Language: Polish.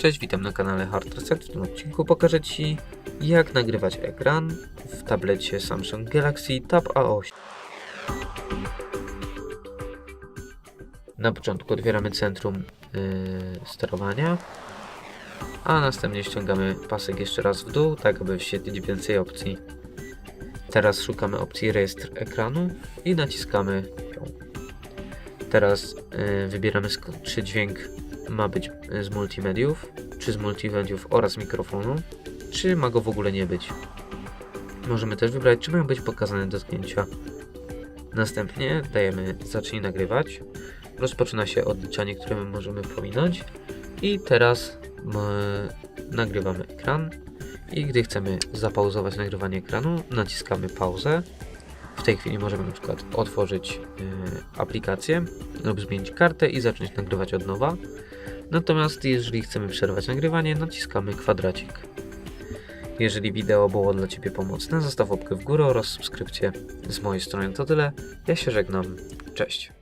Cześć, witam na kanale Hard Reset. W tym odcinku pokażę Ci jak nagrywać ekran w tablecie Samsung Galaxy Tab A8. Na początku otwieramy centrum yy, sterowania, a następnie ściągamy pasek jeszcze raz w dół, tak aby wyświetlić więcej opcji. Teraz szukamy opcji rejestr ekranu i naciskamy ją. Teraz yy, wybieramy czy dźwięk ma być z multimediów, czy z multimediów oraz mikrofonu, czy ma go w ogóle nie być. Możemy też wybrać, czy mają być pokazane dotknięcia. Następnie dajemy zacznij nagrywać. Rozpoczyna się odliczanie, które my możemy pominąć. I teraz nagrywamy ekran. I gdy chcemy zapauzować nagrywanie ekranu, naciskamy pauzę. W tej chwili możemy na przykład otworzyć y, aplikację lub zmienić kartę i zacząć nagrywać od nowa. Natomiast jeżeli chcemy przerwać nagrywanie, naciskamy kwadracik. Jeżeli wideo było dla Ciebie pomocne, zostaw łapkę w górę oraz subskrypcję. Z mojej strony to tyle. Ja się żegnam. Cześć.